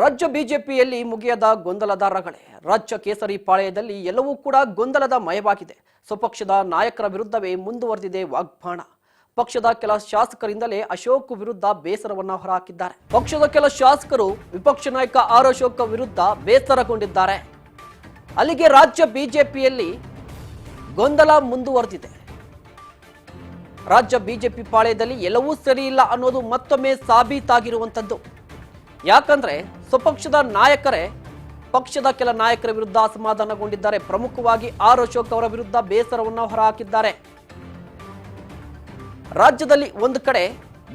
ರಾಜ್ಯ ಬಿಜೆಪಿಯಲ್ಲಿ ಮುಗಿಯದ ಗೊಂದಲದ ರಗಳೆ. ರಾಜ್ಯ ಕೇಸರಿ ಪಾಳೆಯದಲ್ಲಿ ಎಲ್ಲವೂ ಕೂಡ ಗೊಂದಲದ ಮಯವಾಗಿದೆ. ಸ್ವಪಕ್ಷದ ನಾಯಕರ ವಿರುದ್ಧವೇ ಮುಂದುವರೆದಿದೆ ವಾಗ್ಬಾಣ ಪಕ್ಷದ ಕೆಲ ಶಾಸಕರಿಂದಲೇ ಅಶೋಕ್ ವಿರುದ್ಧ ಬೇಸರವನ್ನು ಹೊರಹಾಕಿದ್ದಾರೆ. ಪಕ್ಷದ ಕೆಲ ಶಾಸಕರು ವಿಪಕ್ಷ ನಾಯಕ ಆರ್ ಅಶೋಕ್ ವಿರುದ್ಧ ಬೇಸರಗೊಂಡಿದ್ದಾರೆ. ಅಲ್ಲಿಗೆ ರಾಜ್ಯ ಬಿಜೆಪಿಯಲ್ಲಿ ಗೊಂದಲ ಮುಂದುವರೆದಿದೆ. ರಾಜ್ಯ ಬಿಜೆಪಿ ಪಾಳ್ಯದಲ್ಲಿ ಎಲ್ಲವೂ ಸರಿಯಿಲ್ಲ ಅನ್ನೋದು ಮತ್ತೊಮ್ಮೆ ಸಾಬೀತಾಗಿರುವಂಥದ್ದು. ಯಾಕಂದ್ರೆ ಸ್ವಪಕ್ಷದ ನಾಯಕರೇ, ಪಕ್ಷದ ಕೆಲ ನಾಯಕರ ವಿರುದ್ಧ ಅಸಮಾಧಾನಗೊಂಡಿದ್ದಾರೆ. ಪ್ರಮುಖವಾಗಿ ಆರ್ ಅಶೋಕ್ ಅವರ ವಿರುದ್ಧ ಬೇಸರವನ್ನು ಹೊರಹಾಕಿದ್ದಾರೆ. ರಾಜ್ಯದಲ್ಲಿ ಒಂದು ಕಡೆ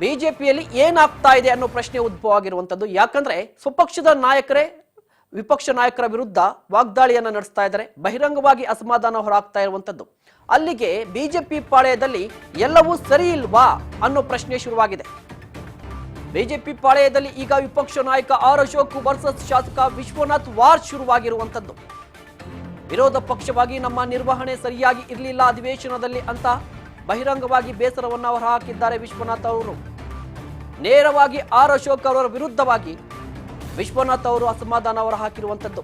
ಬಿಜೆಪಿಯಲ್ಲಿ ಏನಾಗ್ತಾ ಇದೆ ಅನ್ನೋ ಪ್ರಶ್ನೆ ಉದ್ಭವ ಆಗಿರುವಂಥದ್ದು ಯಾಕಂದ್ರೆ ಸ್ವಪಕ್ಷದ ನಾಯಕರೇ, ವಿಪಕ್ಷ ನಾಯಕರ ವಿರುದ್ಧ ವಾಗ್ದಾಳಿಯನ್ನು ನಡೆಸ್ತಾ ಇದ್ದಾರೆ. ಬಹಿರಂಗವಾಗಿ ಅಸಮಾಧಾನ ಹೊರಹಾಕ್ತಾ ಇರುವಂಥದ್ದು. ಅಲ್ಲಿಗೆ ಬಿಜೆಪಿ ಪಾಳೆಯದಲ್ಲಿ ಎಲ್ಲವೂ ಸರಿ ಇಲ್ವಾ ಅನ್ನೋ ಪ್ರಶ್ನೆ ಶುರುವಾಗಿದೆ. ಬಿಜೆಪಿ ಪಾಳೆಯದಲ್ಲಿ ಈಗ ವಿಪಕ್ಷ ನಾಯಕ ಆರ್ ಅಶೋಕ್ ವರ್ಸಸ್ ಶಾಸಕ ವಿಶ್ವನಾಥ್ ವಾರ್ ಶುರುವಾಗಿರುವಂಥದ್ದು. ವಿರೋಧ ಪಕ್ಷವಾಗಿ ನಮ್ಮ ನಿರ್ವಹಣೆ ಸರಿಯಾಗಿ ಇರಲಿಲ್ಲ ಅಧಿವೇಶನದಲ್ಲಿ ಅಂತ ಬಹಿರಂಗವಾಗಿ ಬೇಸರವನ್ನು ಹೊರಹಾಕಿದ್ದಾರೆ ವಿಶ್ವನಾಥ್ ಅವರು. ನೇರವಾಗಿ ಆರ್ ಅಶೋಕ್ ಅವರ ವಿರುದ್ಧವಾಗಿ ವಿಶ್ವನಾಥ್ ಅವರು ಅಸಮಾಧಾನ ಹೊರ ಹಾಕಿರುವಂಥದ್ದು.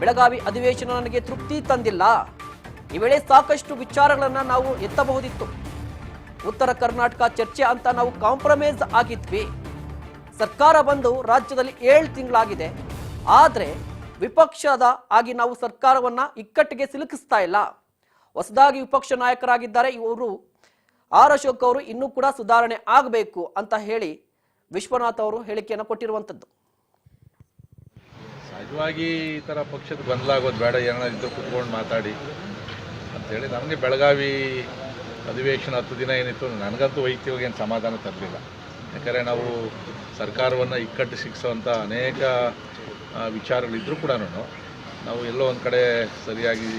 ಬೆಳಗಾವಿ ಅಧಿವೇಶನ ನನಗೆ ತೃಪ್ತಿ ತಂದಿಲ್ಲ. ಈ ವೇಳೆ ಸಾಕಷ್ಟು ವಿಚಾರಗಳನ್ನು ನಾವು ಎತ್ತಬಹುದಿತ್ತು. ಉತ್ತರ ಕರ್ನಾಟಕ ಚರ್ಚೆ ಅಂತ ನಾವು ಕಾಂಪ್ರಮೈಸ್ ಆಗಿದ್ವಿ. ಸರ್ಕಾರ ಬಂದು ರಾಜ್ಯದಲ್ಲಿ ಏಳು ತಿಂಗಳಾಗಿದೆ. ಆದರೆ ವಿಪಕ್ಷದ ಆಗಿ ನಾವು ಸರ್ಕಾರವನ್ನು ಇಕ್ಕಟ್ಟಿಗೆ ಸಿಲುಕಿಸ್ತಾ ಇಲ್ಲ. ಹೊಸದಾಗಿ ವಿಪಕ್ಷ ನಾಯಕರಾಗಿದ್ದಾರೆ. ಇವರು ಆರ್ ಅಶೋಕ್ ಅವರು ಇನ್ನೂ ಕೂಡ ಸುಧಾರಣೆ ಆಗಬೇಕು ಅಂತ ಹೇಳಿ ವಿಶ್ವನಾಥ್ ಅವರು ಹೇಳಿಕೆಯನ್ನು ಕೊಟ್ಟಿರುವಂಥದ್ದು ಸಹಜವಾಗಿ ಈ ಥರ ಪಕ್ಷದ ಗೊಂದಲ ಆಗೋದು ಬೇಡ. ಏನಾದ್ರು ಕುತ್ಕೊಂಡು ಮಾತಾಡಿ ಅಂತೇಳಿ ನಮಗೆ ಬೆಳಗಾವಿ ಅಧಿವೇಶನ ಹತ್ತು ದಿನ ಏನಿತ್ತು, ನನಗಂತೂ ವೈಯಕ್ತಿಕವಾಗಿ ಏನು ಸಮಾಧಾನ ತರಲಿಲ್ಲ. ಯಾಕಂದರೆ ನಾವು ಸರ್ಕಾರವನ್ನು ಇಕ್ಕಟ್ಟು ಸಿಕ್ಕಿಸೋವಂಥ ಅನೇಕ ವಿಚಾರಗಳಿದ್ದರೂ ಕೂಡ ನಾವು ಎಲ್ಲೋ ಒಂದು ಕಡೆ ಸರಿಯಾಗಿ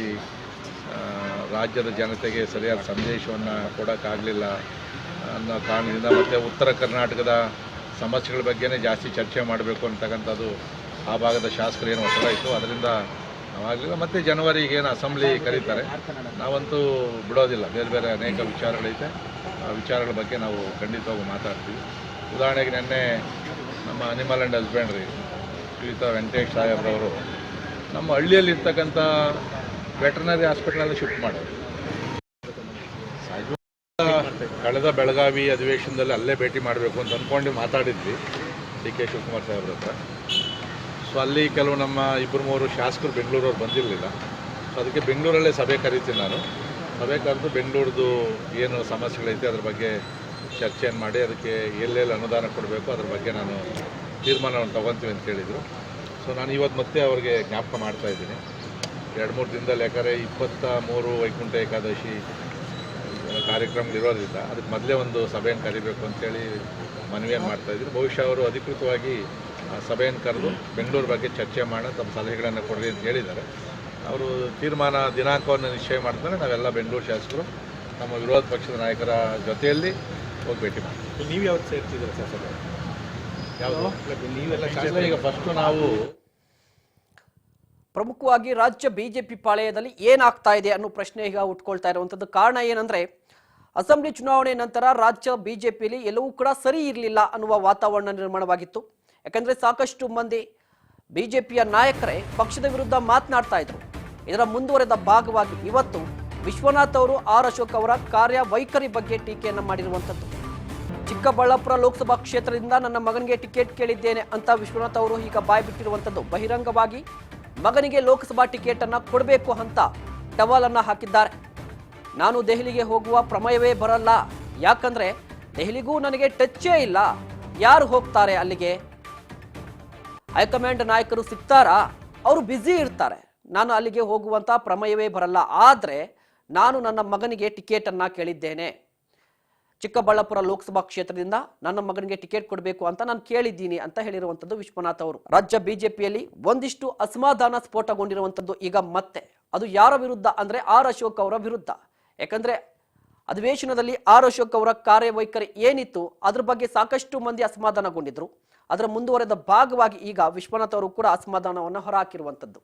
ರಾಜ್ಯದ ಜನತೆಗೆ ಸರಿಯಾದ ಸಂದೇಶವನ್ನು ಕೊಡೋಕ್ಕಾಗಲಿಲ್ಲ ಅನ್ನೋ ಕಾರಣದಿಂದ ಮತ್ತು ಉತ್ತರ ಕರ್ನಾಟಕದ ಸಮಸ್ಯೆಗಳ ಬಗ್ಗೆನೇ ಜಾಸ್ತಿ ಚರ್ಚೆ ಮಾಡಬೇಕು ಅಂತಕ್ಕಂಥದ್ದು ಆ ಭಾಗದ ಶಾಸಕರು ಏನು ಒತ್ತಡ ಇತ್ತು. ಅದರಿಂದ ನಾವಾಗಲಿಲ್ಲ ಮತ್ತು ಜನವರಿಗೆ ಏನು ಅಸೆಂಬ್ಲಿ ಕರೀತಾರೆ. ನಾವಂತೂ ಬಿಡೋದಿಲ್ಲ. ಬೇರೆ ಬೇರೆ ಅನೇಕ ವಿಚಾರಗಳೈತೆ ಆ ವಿಚಾರಗಳ ಬಗ್ಗೆ ನಾವು ಖಂಡಿತವಾಗಿ ಮಾತಾಡ್ತೀವಿ. ಉದಾಹರಣೆಗೆ ನಿನ್ನೆ ನಮ್ಮ ಅನಿಮಲ್ ಆ್ಯಂಡ್ ಹಸ್ಬೆಂಡ್ರಿ, ಶ್ರೀಯುತ ವೆಂಕಟೇಶ್ ಸಾಹೇಬ್ರವರು ನಮ್ಮ ಹಳ್ಳಿಯಲ್ಲಿರ್ತಕ್ಕಂಥ ವೆಟರ್ನರಿ ಹಾಸ್ಪಿಟಲಲ್ಲಿ ಶಿಫ್ಟ್ ಮಾಡೋದು ಕಳೆದ ಬೆಳಗಾವಿ ಅಧಿವೇಶನದಲ್ಲಿ ಅಲ್ಲೇ ಭೇಟಿ ಮಾಡಬೇಕು ಅಂತ ಅಂದ್ಕೊಂಡು ಮಾತಾಡಿದ್ವಿ ಡಿ ಕೆ ಶಿವಕುಮಾರ್ ಸಾಹೇಬ್ರ ಹತ್ರ. ಸೊ ಅಲ್ಲಿ ಕೆಲವು ನಮ್ಮ ಇಬ್ಬರು ಮೂವರು ಶಾಸಕರು ಬೆಂಗಳೂರವ್ರು ಬಂದಿರಲಿಲ್ಲ. ಸೊ ಅದಕ್ಕೆ ಬೆಂಗಳೂರಲ್ಲೇ ಸಭೆ ಕರಿತೀನಿ ನಾನು. ಸಭೆ ಕರೆದು ಬೆಂಗಳೂರದು ಏನು ಸಮಸ್ಯೆಗಳೈತೆ, ಅದ್ರ ಬಗ್ಗೆ ಚರ್ಚೆಯನ್ನು ಮಾಡಿ, ಅದಕ್ಕೆ ಎಲ್ಲೆಲ್ಲಿ ಅನುದಾನ ಕೊಡಬೇಕು, ಅದ್ರ ಬಗ್ಗೆ ನಾನು ತೀರ್ಮಾನವನ್ನು ತೊಗೊತೀವಿ ಅಂತ ಹೇಳಿದರು. ಸೊ ನಾನು ಇವತ್ತು ಮತ್ತೆ ಅವ್ರಿಗೆ ಜ್ಞಾಪಕ ಮಾಡ್ತಾ ಇದ್ದೀನಿ. ಎರಡು ಮೂರು ದಿನದಲ್ಲಿ, ಯಾಕಂದರೆ ಇಪ್ಪತ್ತ ಮೂರು ವೈಕುಂಠ ಏಕಾದಶಿ ಕಾರ್ಯಕ್ರಮಗಳಿರೋದ್ರಿಂದ ಅದಕ್ಕೆ ಮೊದಲೇ ಒಂದು ಸಭೆಯನ್ನು ಕರಿಬೇಕು ಅಂತೇಳಿ ಮನವಿಯನ್ನು ಮಾಡ್ತಾ ಇದ್ದೀನಿ. ಬಹುಶಃ ಅವರು ಅಧಿಕೃತವಾಗಿ ಸಭೆಯನ್ನು ಕರೆದು ಬೆಂಗಳೂರು ಬಗ್ಗೆ ಚರ್ಚೆ ಮಾಡೋಣ ತಮ್ಮ ಸಲಹೆಗಳನ್ನು ಕೊಡಲಿ ಅಂತ ಹೇಳಿದ್ದಾರೆ. ಅವರು ತೀರ್ಮಾನ ದಿನಾಂಕವನ್ನು ನಿಶ್ಚಯ ಮಾಡ್ತಾರೆ. ನಾವೆಲ್ಲ ಬೆಂಗಳೂರು ಶಾಸಕರು ನಮ್ಮ ವಿರೋಧ ಪಕ್ಷದ ನಾಯಕರ ಜೊತೆಯಲ್ಲಿ ಹೋಗಿ ಭೇಟಿ ಮಾಡ್ತೀವಿ. ನೀವು ಯಾವತ್ತು ಸೇರ್ತಿದ್ದೀರಾ ಯಾವುದು? ನೀವೆಲ್ಲ ಇಲ್ಲ, ಈಗ ಫಸ್ಟು ನಾವು ಪ್ರಮುಖವಾಗಿ ರಾಜ್ಯ ಬಿಜೆಪಿ ಪಾಳೆಯದಲ್ಲಿ ಏನಾಗ್ತಾ ಇದೆ ಅನ್ನೋ ಪ್ರಶ್ನೆ ಈಗ ಉಟ್ಕೊಳ್ತಾ ಇರುವಂತದ್ದು ಕಾರಣ ಏನಂದ್ರೆ ಅಸೆಂಬ್ಲಿ ಚುನಾವಣೆ ನಂತರ ರಾಜ್ಯ ಬಿಜೆಪಿಯಲ್ಲಿ ಎಲ್ಲವೂ ಕೂಡ ಸರಿ ಇರಲಿಲ್ಲ ಅನ್ನುವ ವಾತಾವರಣ ನಿರ್ಮಾಣವಾಗಿತ್ತು. ಯಾಕಂದ್ರೆ ಸಾಕಷ್ಟು ಮಂದಿ ಬಿಜೆಪಿಯ ನಾಯಕರೇ ಪಕ್ಷದ ವಿರುದ್ಧ ಮಾತನಾಡ್ತಾ ಇದ್ರು. ಇದರ ಮುಂದುವರೆದ ಭಾಗವಾಗಿ ಇವತ್ತು ವಿಶ್ವನಾಥ್ ಅವರು ಆರ್ ಅಶೋಕ್ ಅವರ ಕಾರ್ಯವೈಖರಿ ಬಗ್ಗೆ ಟೀಕೆಯನ್ನು ಮಾಡಿರುವಂಥದ್ದು. ಚಿಕ್ಕಬಳ್ಳಾಪುರ ಲೋಕಸಭಾ ಕ್ಷೇತ್ರದಿಂದ ನನ್ನ ಮಗನಿಗೆ ಟಿಕೆಟ್ ಕೇಳಿದ್ದೇನೆ ಅಂತ ವಿಶ್ವನಾಥ್ ಅವರು ಈಗ ಬಾಯ್ ಬಿಟ್ಟಿರುವಂಥದ್ದು. ಬಹಿರಂಗವಾಗಿ ಮಗನಿಗೆ ಲೋಕಸಭಾ ಟಿಕೆಟ್ ಅನ್ನ ಕೊಡಬೇಕು ಅಂತ ಟವಾಲನ್ನ ಹಾಕಿದ್ದಾರೆ. ನಾನು ದೆಹಲಿಗೆ ಹೋಗುವ ಪ್ರಮೇಯವೇ ಬರಲ್ಲ. ಯಾಕಂದ್ರೆ ದೆಹಲಿಗೂ ನನಗೆ ಟಚ್ಚೇ ಇಲ್ಲ. ಯಾರು ಹೋಗ್ತಾರೆ ಅಲ್ಲಿಗೆ? ಹೈಕಮಾಂಡ್ ನಾಯಕರು ಸಿಗ್ತಾರಾ? ಅವರು ಬ್ಯುಸಿ ಇರ್ತಾರೆ. ನಾನು ಅಲ್ಲಿಗೆ ಹೋಗುವಂತ ಪ್ರಮೇಯವೇ ಬರಲ್ಲ. ಆದರೆ ನಾನು ನನ್ನ ಮಗನಿಗೆ ಟಿಕೆಟ್ ಅನ್ನ ಕೇಳಿದ್ದೇನೆ. ಚಿಕ್ಕಬಳ್ಳಾಪುರ ಲೋಕಸಭಾ ಕ್ಷೇತ್ರದಿಂದ ನನ್ನ ಮಗನಿಗೆ ಟಿಕೆಟ್ ಕೊಡಬೇಕು ಅಂತ ನಾನು ಕೇಳಿದ್ದೀನಿ ಅಂತ ಹೇಳಿರುವಂತದ್ದು ವಿಶ್ವನಾಥ್ ಅವರು. ರಾಜ್ಯ ಬಿಜೆಪಿಯಲ್ಲಿ ಒಂದಿಷ್ಟು ಅಸಮಾಧಾನ ಸ್ಫೋಟಗೊಂಡಿರುವಂಥದ್ದು ಈಗ ಮತ್ತೆ. ಅದು ಯಾರ ವಿರುದ್ಧ ಅಂದ್ರೆ ಆರ್ ಅಶೋಕ್ ಅವರ ವಿರುದ್ಧ. ಯಾಕಂದರೆ ಅಧಿವೇಶನದಲ್ಲಿ ಆರ್ ಅಶೋಕ್ ಅವರ ಕಾರ್ಯವೈಖರಿ ಏನಿತ್ತು, ಅದ್ರ ಬಗ್ಗೆ ಸಾಕಷ್ಟು ಮಂದಿ ಅಸಮಾಧಾನಗೊಂಡಿದ್ರು. ಅದರ ಮುಂದುವರೆದ ಭಾಗವಾಗಿ ಈಗ ವಿಶ್ವನಾಥ್ ಅವರು ಕೂಡ ಅಸಮಾಧಾನವನ್ನು ಹೊರಹಾಕಿರುವಂತದ್ದು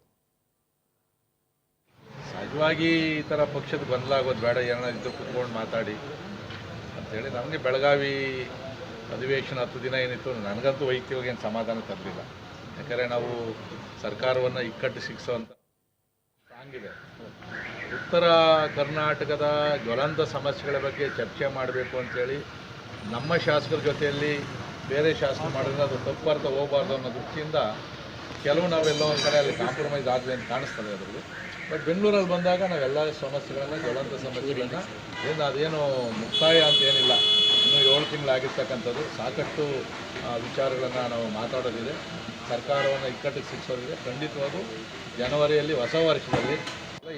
ಸಹಜವಾಗಿ ಈ ಥರ ಪಕ್ಷದ ಗೊಂದಲ ಆಗೋದು ಬೇಡ, ಏನಾದ್ರು ಕುತ್ಕೊಂಡು ಮಾತಾಡಿ ಅಂತೇಳಿ ನಮಗೆ ಬೆಳಗಾವಿ ಅಧಿವೇಶನ ಹತ್ತು ದಿನ ಏನಿತ್ತು, ನನಗಂತೂ ವೈಯಕ್ತಿಕವಾಗಿ ಏನು ಸಮಾಧಾನ ತರಲಿಲ್ಲ. ಯಾಕಂದರೆ ನಾವು ಸರ್ಕಾರವನ್ನು ಇಕ್ಕಟ್ಟು ಸಿಗಿಸೋವಂಥ ಸ್ಟ್ರಾಂಗ್ ಇದೆ ಉತ್ತರ ಕರ್ನಾಟಕದ ಜ್ವಲಂತ ಸಮಸ್ಯೆಗಳ ಬಗ್ಗೆ ಚರ್ಚೆ ಮಾಡಬೇಕು ಅಂತೇಳಿ ನಮ್ಮ ಶಾಸಕರ ಜೊತೆಯಲ್ಲಿ ಬೇರೆ ಶಾಸನ ಮಾಡಿದ್ರೆ ಅದು ತಪ್ಪರ್ಥ ಹೋಗಬಾರ್ದು ಅನ್ನೋ ದೃಷ್ಟಿಯಿಂದ ಕೆಲವು ನಾವೆಲ್ಲೋ ಒಂದು ಕಡೆ ಅಲ್ಲಿ ಕಾಂಪ್ರಮೈಸ್ ಆಗಲಿ ಅಂತ ಕಾಣಿಸ್ತದೆ ಅದರಲ್ಲಿ. ಬಟ್ ಬೆಂಗಳೂರಲ್ಲಿ ಬಂದಾಗ ನಾವೆಲ್ಲ ಸಮಸ್ಯೆಗಳನ್ನ, ಜ್ವಲಂತ ಸಮಸ್ಯೆಗಳನ್ನ, ಏನು ಅದೇನು ಮುಕ್ತಾಯ ಅಂತ ಏನಿಲ್ಲ, ಇನ್ನೂ ಏಳು ತಿಂಗಳಾಗಿರ್ತಕ್ಕಂಥದ್ದು, ಸಾಕಷ್ಟು ವಿಚಾರಗಳನ್ನು ನಾವು ಮಾತಾಡೋದಿದೆ. ಸರ್ಕಾರವನ್ನು ಇಕ್ಕಟ್ಟಿಗೆ ಸಿಕ್ಸೋದಿದೆ ಖಂಡಿತವಾಗೂ ಜನವರಿಯಲ್ಲಿ, ಹೊಸ ವರ್ಷದಲ್ಲಿ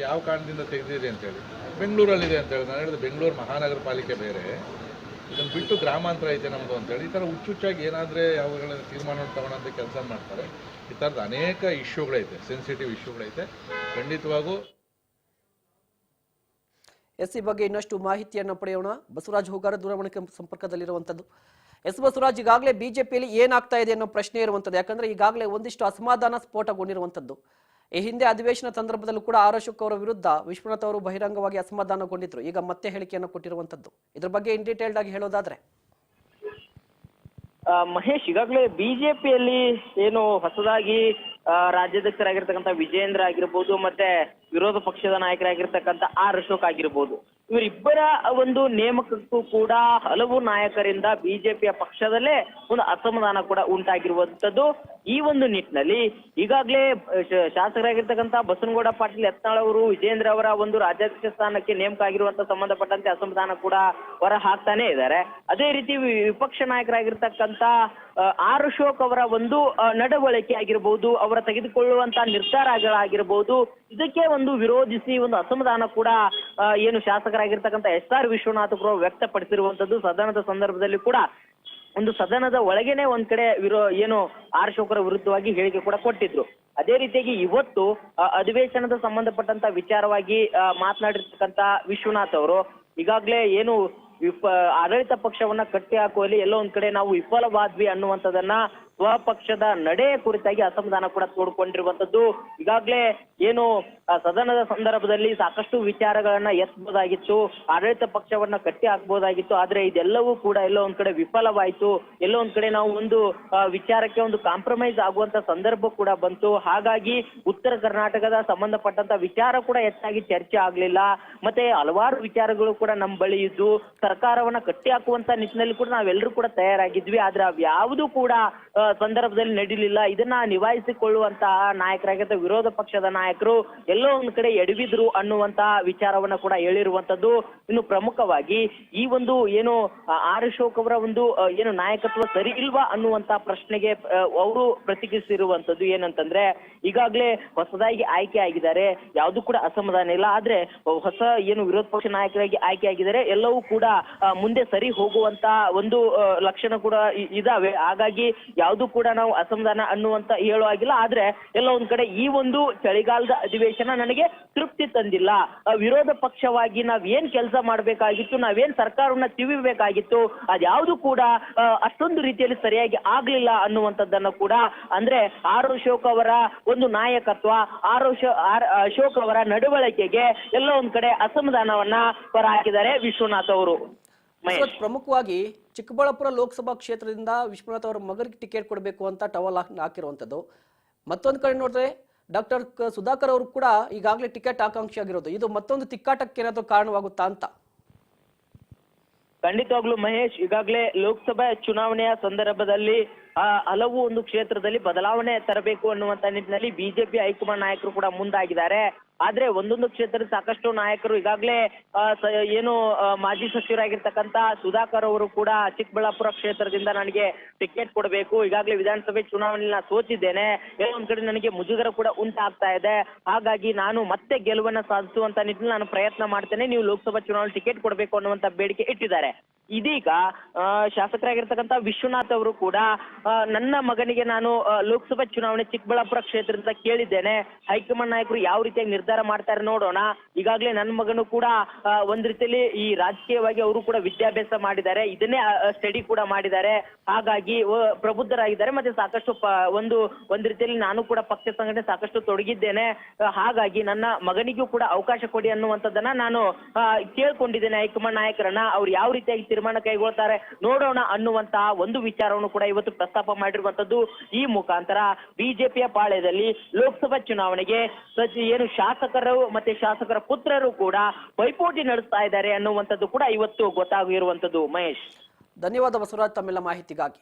ಯಾವ ಕಾರಣದಿಂದ ತೆಗೆದಿದೆ ಅಂತೇಳಿ. ಬೆಂಗಳೂರಲ್ಲಿದೆ ಅಂತೇಳಿ. ನಾನು ಹೇಳಿದ್ರೆ ಬೆಂಗಳೂರು ಮಹಾನಗರ ಪಾಲಿಕೆ ಬೇರೆ. ಇದನ್ನು ಬಿಟ್ಟು ಗ್ರಾಮಾಂತರ ಐತೆ ನಮ್ಮದು ಅಂತೇಳಿ, ಈ ಥರ ಹುಚ್ಚುಚ್ಚಾಗಿ ಏನಾದರೆ ಯಾವಾಗಲ ತೀರ್ಮಾನ ತಗೊಳ್ಳೋಂಥ ಕೆಲಸ ಮಾಡ್ತಾರೆ. ಈ ಥರದ ಅನೇಕ ಇಶ್ಯೂಗಳೈತೆ ಸೆನ್ಸಿಟಿವ್ ಇಶ್ಯೂಗಳೈತೆ. ಖಂಡಿತವಾಗೂ ಎಸ್ ಈ ಬಗ್ಗೆ ಇನ್ನಷ್ಟು ಮಾಹಿತಿಯನ್ನು ಪಡೆಯೋಣ. ಬಸವರಾಜ್ ಹೋಗಾರ ದೂರವಾಣಿ ಸಂಪರ್ಕದಲ್ಲಿ ಸಂಪರ್ಕದಲ್ಲಿರುವಂಥದ್ದು ಎಸ್ ಬಸವರಾಜ್, ಈಗಾಗಲೇ ಬಿಜೆಪಿಯಲ್ಲಿ ಏನಾಗ್ತಾ ಇದೆ ಅನ್ನೋ ಪ್ರಶ್ನೆ ಇರುವಂಥದ್ದು ಯಾಕಂದ್ರೆ ಈಗಾಗಲೇ ಒಂದಿಷ್ಟು ಅಸಮಾಧಾನ ಸ್ಫೋಟಗೊಂಡಿರುವಂಥದ್ದು ಈ ಹಿಂದೆ ಅಧಿವೇಶನ ಸಂದರ್ಭದಲ್ಲೂ ಕೂಡ ಆರ್ ಅಶೋಕ್ ಅವರ ವಿರುದ್ಧ ವಿಶ್ವನಾಥ್ ಅವರು ಬಹಿರಂಗವಾಗಿ ಅಸಮಾಧಾನಗೊಂಡಿದ್ರು. ಈಗ ಮತ್ತೆ ಹೇಳಿಕೆಯನ್ನು ಕೊಟ್ಟಿರುವಂತದ್ದು ಇದ್ರ ಬಗ್ಗೆ ಇನ್ ಡೀಟೇಲ್ಡ್ ಆಗಿ ಹೇಳೋದಾದ್ರೆ. ಮಹೇಶ್, ಈಗಾಗಲೇ ಬಿಜೆಪಿಯಲ್ಲಿ ಏನು ಹೊಸದಾಗಿ ರಾಜ್ಯಾಧ್ಯಕ್ಷರಾಗಿರ್ತಕ್ಕಂಥ ವಿಜೇಂದ್ರ ಆಗಿರ್ಬೋದು, ಮತ್ತೆ ವಿರೋಧ ಪಕ್ಷದ ನಾಯಕರಾಗಿರ್ತಕ್ಕಂಥ ಆರ್ ಅಶೋಕ್ ಆಗಿರ್ಬೋದು. ಇವರಿಬ್ಬರ ಒಂದು ನೇಮಕಕ್ಕೂ ಕೂಡ ಹಲವು ನಾಯಕರಿಂದ ಬಿಜೆಪಿಯ ಪಕ್ಷದಲ್ಲೇ ಒಂದು ಅಸಮಾಧಾನ ಕೂಡ ಉಂಟಾಗಿರುವಂತದ್ದು ಈ ಒಂದು ನಿಟ್ಟಿನಲ್ಲಿ. ಈಗಾಗಲೇ ಶಾಸಕರಾಗಿರ್ತಕ್ಕಂಥ ಬಸನಗೌಡ ಪಾಟೀಲ್ ಯತ್ನಾಳ್ ಅವರು ವಿಜೇಂದ್ರ ಅವರ ಒಂದು ರಾಜ್ಯಾಧ್ಯಕ್ಷ ಸ್ಥಾನಕ್ಕೆ ನೇಮಕ ಆಗಿರುವಂತ ಸಂಬಂಧಪಟ್ಟಂತೆ ಅಸಮಾಧಾನ ಕೂಡ ಹೊರ ಹಾಕ್ತಾನೆ ಇದ್ದಾರೆ. ಅದೇ ರೀತಿ ವಿಪಕ್ಷ ನಾಯಕರಾಗಿರ್ತಕ್ಕಂಥ ಆರ್ ಅಶೋಕ್ ಅವರ ಒಂದು ನಡವಳಿಕೆ ಆಗಿರ್ಬೋದು, ಅವರ ತೆಗೆದುಕೊಳ್ಳುವಂತ ನಿರ್ಧಾರಗಳಾಗಿರಬಹುದು ಇದಕ್ಕೆ ಒಂದು ವಿರೋಧಿಸಿ, ಒಂದು ಅಸಮಾಧಾನ ಕೂಡ ಏನು ಶಾಸಕರಾಗಿರ್ತಕ್ಕಂಥ ಎಸ್ ಆರ್ ವಿಶ್ವನಾಥ್ ವ್ಯಕ್ತಪಡಿಸಿರುವಂತದ್ದು ಸದನದ ಸಂದರ್ಭದಲ್ಲಿ ಕೂಡ ಒಂದು ಸದನದ ಒಳಗೇನೆ ಒಂದ್ ಕಡೆ ವಿರೋ, ಏನು ಆರ್ ಅಶೋಕರ ವಿರುದ್ಧವಾಗಿ ಹೇಳಿಕೆ ಕೂಡ ಕೊಟ್ಟಿದ್ರು. ಅದೇ ರೀತಿಯಾಗಿ ಇವತ್ತು ಅಧಿವೇಶನದ ಸಂಬಂಧಪಟ್ಟಂತ ವಿಚಾರವಾಗಿ ಮಾತನಾಡಿರ್ತಕ್ಕಂತ ವಿಶ್ವನಾಥ್ ಅವರು ಈಗಾಗಲೇ ಏನು ವಿಪ ಆಡಳಿತ ಪಕ್ಷವನ್ನ ಕಟ್ಟಿ ಹಾಕುವಲ್ಲಿ ಎಲ್ಲೋ ಒಂದ್ ಕಡೆ ನಾವು ವಿಫಲವಾದ್ವಿ ಅನ್ನುವಂಥದ್ದನ್ನ ಸ್ವಪಕ್ಷದ ನಡೆ ಕುರಿತಾಗಿ ಅಸಮಾಧಾನ ಕೂಡ ತೋಡ್ಕೊಂಡಿರುವಂತದ್ದು ಈಗಾಗಲೇ ಏನು ಸದನದ ಸಂದರ್ಭದಲ್ಲಿ ಸಾಕಷ್ಟು ವಿಚಾರಗಳನ್ನ ಎತ್ತಬಹುದಾಗಿತ್ತು ಆಡಳಿತ ಪಕ್ಷವನ್ನ ಕಟ್ಟಿ ಹಾಕ್ಬೋದಾಗಿತ್ತು ಆದ್ರೆ ಇದೆಲ್ಲವೂ ಕೂಡ ಎಲ್ಲೋ ಒಂದ್ ಕಡೆ ವಿಫಲವಾಯಿತು. ಎಲ್ಲೋ ಒಂದ್ ಕಡೆ ನಾವು ಒಂದು ವಿಚಾರಕ್ಕೆ ಒಂದು ಕಾಂಪ್ರಮೈಸ್ ಆಗುವಂತ ಸಂದರ್ಭ ಕೂಡ ಬಂತು. ಹಾಗಾಗಿ ಉತ್ತರ ಕರ್ನಾಟಕದ ಸಂಬಂಧಪಟ್ಟಂತ ವಿಚಾರ ಕೂಡ ಹೆಚ್ಚಾಗಿ ಚರ್ಚೆ ಆಗ್ಲಿಲ್ಲ. ಮತ್ತೆ ಹಲವಾರು ವಿಚಾರಗಳು ಕೂಡ ನಮ್ಮ ಬಳಿ ಇದ್ದು, ಸರ್ಕಾರವನ್ನ ಕಟ್ಟಿ ಹಾಕುವಂತ ನಿಟ್ಟಿನಲ್ಲಿ ಕೂಡ ನಾವೆಲ್ಲರೂ ಕೂಡ ತಯಾರಾಗಿದ್ವಿ. ಆದ್ರೆ ಯಾವುದು ಕೂಡ ಸಂದರ್ಭದಲ್ಲಿ ನಡೀಲಿಲ್ಲ. ಇದನ್ನ ನಿಭಾಯಿಸಿಕೊಳ್ಳುವಂತಹ ನಾಯಕರಾಗಿದ್ದ ವಿರೋಧ ಪಕ್ಷದ ನಾಯಕರು ಎಲ್ಲೋ ಒಂದ್ ಕಡೆ ಎಡವಿದ್ರು ಅನ್ನುವಂತಹ ವಿಚಾರವನ್ನ ಕೂಡ ಹೇಳಿರುವಂತದ್ದು ಇನ್ನು ಪ್ರಮುಖವಾಗಿ ಈ ಒಂದು ಏನು ಆರ್ ಅಶೋಕ್ ಅವರ ಒಂದು ಏನು ನಾಯಕತ್ವ ಸರಿ ಇಲ್ವಾ ಅನ್ನುವಂತ ಪ್ರಶ್ನೆಗೆ ಅವರು ಪ್ರತಿಕ್ರಿಯಿಸಿರುವಂತದ್ದು ಏನಂತಂದ್ರೆ ಈಗಾಗಲೇ ಹೊಸದಾಗಿ ಆಯ್ಕೆ ಆಗಿದ್ದಾರೆ. ಯಾವುದು ಕೂಡ ಅಸಮಾಧಾನ ಇಲ್ಲ. ಆದ್ರೆ ಹೊಸ ಏನು ವಿರೋಧ ಪಕ್ಷ ನಾಯಕರಾಗಿ ಆಯ್ಕೆ ಆಗಿದ್ದಾರೆ. ಎಲ್ಲವೂ ಕೂಡ ಮುಂದೆ ಸರಿ ಹೋಗುವಂತ ಒಂದು ಲಕ್ಷಣ ಕೂಡ ಇದಾವೆ. ಹಾಗಾಗಿ ಯಾವುದು ಕೂಡ ನಾವು ಅಸಮಾಧಾನ ಅನ್ನುವಂತ ಹೇಳೋ ಆಗಿಲ್ಲ ಆದ್ರೆ ಎಲ್ಲ ಒಂದ್ ಕಡೆ ಈ ಒಂದು ಚಳಿಗಾಲದ ಅಧಿವೇಶನ ನನಗೆ ತೃಪ್ತಿ ತಂದಿಲ್ಲ. ವಿರೋಧ ಪಕ್ಷವಾಗಿ ನಾವ್ ಏನ್ ಕೆಲಸ ಮಾಡ್ಬೇಕಾಗಿತ್ತು, ನಾವೇನ್ ಸರ್ಕಾರವನ್ನ ತಿವಿಬೇಕಾಗಿತ್ತು, ಅದ್ಯಾವುದು ಕೂಡ ಅಷ್ಟೊಂದು ರೀತಿಯಲ್ಲಿ ಸರಿಯಾಗಿ ಆಗ್ಲಿಲ್ಲ ಅನ್ನುವಂಥದ್ದನ್ನ ಕೂಡ, ಅಂದ್ರೆ ಆರ್ ಅಶೋಕ್ ಅವರ ಒಂದು ನಾಯಕತ್ವ, ಆರ್ ಅಶೋ- ಆರ್ ಅಶೋಕ್ ಅವರ ನಡವಳಿಕೆಗೆ ಎಲ್ಲ ಒಂದ್ ಕಡೆ ಅಸಮಾಧಾನವನ್ನ ಹೊರಹಾಕಿದ್ದಾರೆ ವಿಶ್ವನಾಥ್ ಅವರು. ಇವತ್ತು ಪ್ರಮುಖವಾಗಿ ಚಿಕ್ಕಬಳ್ಳಾಪುರ ಲೋಕಸಭಾ ಕ್ಷೇತ್ರದಿಂದ ವಿಶ್ವನಾಥ್ ಅವರ ಮಗನಿಗೆ ಟಿಕೆಟ್ ಕೊಡಬೇಕು ಅಂತ ಟವಲ್ ಹಾಕಿರುವಂತದ್ದು ಹಾಕಿರುವಂಥದ್ದು. ಮತ್ತೊಂದು ಕಡೆ ನೋಡಿದ್ರೆ ಡಾಕ್ಟರ್ ಸುಧಾಕರ್ ಅವರು ಕೂಡ ಈಗಾಗಲೇ ಟಿಕೆಟ್ ಆಕಾಂಕ್ಷಿ ಆಗಿರೋದು. ಇದು ಮತ್ತೊಂದು ತಿಕ್ಕಾಟಕ್ಕೆ ಏನಾದರೂ ಕಾರಣವಾಗುತ್ತಾ ಅಂತ? ಖಂಡಿತವಾಗ್ಲೂ ಮಹೇಶ್ ಈಗಾಗಲೇ ಲೋಕಸಭಾ ಚುನಾವಣೆಯ ಸಂದರ್ಭದಲ್ಲಿ ಆ, ಹಲವು ಒಂದು ಕ್ಷೇತ್ರದಲ್ಲಿ ಬದಲಾವಣೆ ತರಬೇಕು ಅನ್ನುವಂತ ನಿಟ್ಟಿನಲ್ಲಿ ಬಿಜೆಪಿ ಹೈಕಮಾಂಡ್ ನಾಯಕರು ಕೂಡ ಮುಂದಾಗಿದ್ದಾರೆ. ಆದ್ರೆ ಒಂದೊಂದು ಕ್ಷೇತ್ರದ ಸಾಕಷ್ಟು ನಾಯಕರು ಈಗಾಗಲೇ ಏನು ಮಾಜಿ ಸಚಿವರಾಗಿರ್ತಕ್ಕಂತ ಸುಧಾಕರ್ ಅವರು ಕೂಡ ಚಿಕ್ಕಬಳ್ಳಾಪುರ ಕ್ಷೇತ್ರದಿಂದ ನನಗೆ ಟಿಕೆಟ್ ಕೊಡಬೇಕು. ಈಗಾಗಲೇ ವಿಧಾನಸಭೆ ಚುನಾವಣೆಯಲ್ಲಿ ನಾನು ಸೋತಿದ್ದೇನೆ. ಏನೋ ಕಡೆ ನನಗೆ ಮುಜುಗರ ಕೂಡ ಉಂಟಾಗ್ತಾ ಇದೆ. ಹಾಗಾಗಿ ನಾನು ಮತ್ತೆ ಗೆಲುವನ್ನ ಸಾಧಿಸುವಂತ ನಿಟ್ಟಿನಲ್ಲಿ ನಾನು ಪ್ರಯತ್ನ ಮಾಡ್ತೇನೆ. ನೀವು ಲೋಕಸಭಾ ಚುನಾವಣೆ ಟಿಕೆಟ್ ಕೊಡಬೇಕು ಅನ್ನುವಂತ ಬೇಡಿಕೆ ಇಟ್ಟಿದ್ದಾರೆ. ಇದೀಗ ಆ, ಶಾಸಕರಾಗಿರ್ತಕ್ಕಂಥ ವಿಶ್ವನಾಥ್ ಅವರು ಕೂಡ ನನ್ನ ಮಗನಿಗೆ ನಾನು ಲೋಕಸಭಾ ಚುನಾವಣೆ ಚಿಕ್ಕಬಳ್ಳಾಪುರ ಕ್ಷೇತ್ರದಿಂದ ಕೇಳಿದ್ದೇನೆ. ಹೈಕಮಾಂಡ್ ನಾಯಕರು ಯಾವ ರೀತಿಯಾಗಿ ನಿರ್ಧಾರ ಮಾಡ್ತಾರೆ ನೋಡೋಣ. ಈಗಾಗಲೇ ನನ್ನ ಮಗನು ಕೂಡ ಒಂದ್ ರೀತಿಯಲ್ಲಿ ಈ ರಾಜಕೀಯವಾಗಿ ಅವರು ಕೂಡ ವಿದ್ಯಾಭ್ಯಾಸ ಮಾಡಿದ್ದಾರೆ. ಇದನ್ನೇ ಸ್ಟಡಿ ಕೂಡ ಮಾಡಿದ್ದಾರೆ. ಹಾಗಾಗಿ ಪ್ರಬುದ್ಧರಾಗಿದ್ದಾರೆ. ಮತ್ತೆ ಸಾಕಷ್ಟು ಒಂದು ಒಂದ್ ರೀತಿಯಲ್ಲಿ ನಾನು ಕೂಡ ಪಕ್ಷ ಸಂಘಟನೆ ಸಾಕಷ್ಟು ತೊಡಗಿದ್ದೇನೆ. ಹಾಗಾಗಿ ನನ್ನ ಮಗನಿಗೂ ಕೂಡ ಅವಕಾಶ ಕೊಡಿ ಅನ್ನುವಂಥದ್ದನ್ನ ನಾನು ಕೇಳ್ಕೊಂಡಿದ್ದೇನೆ ಹೈಕಮಾಂಡ್ ನಾಯಕರನ್ನ. ಅವ್ರು ಯಾವ ರೀತಿಯಾಗಿ ತೀರ್ಮಾನ ಕೈಗೊಳ್ತಾರೆ. ನೋಡೋಣ ಅನ್ನುವಂತಹ ಒಂದು ವಿಚಾರವನ್ನು ಕೂಡ ಇವತ್ತು ಪ್ರಸ್ತಾಪ ಮಾಡಿರುವಂತದ್ದು ಈ ಮುಖಾಂತರ ಬಿಜೆಪಿಯ ಪಾಳ್ಯದಲ್ಲಿ ಲೋಕಸಭಾ ಚುನಾವಣೆಗೆ ಏನು ಶಾಸಕರು ಮತ್ತೆ ಶಾಸಕರ ಪುತ್ರರು ಕೂಡ ಪೈಪೋಟಿ ನಡೆಸ್ತಾ ಇದ್ದಾರೆ ಅನ್ನುವಂಥದ್ದು ಕೂಡ ಇವತ್ತು ಗೊತ್ತಾಗಿರುವಂತದ್ದು ಮಹೇಶ್. ಧನ್ಯವಾದ ಬಸವರಾಜ್, ತಮ್ಮೆಲ್ಲ ಮಾಹಿತಿಗಾಗಿ.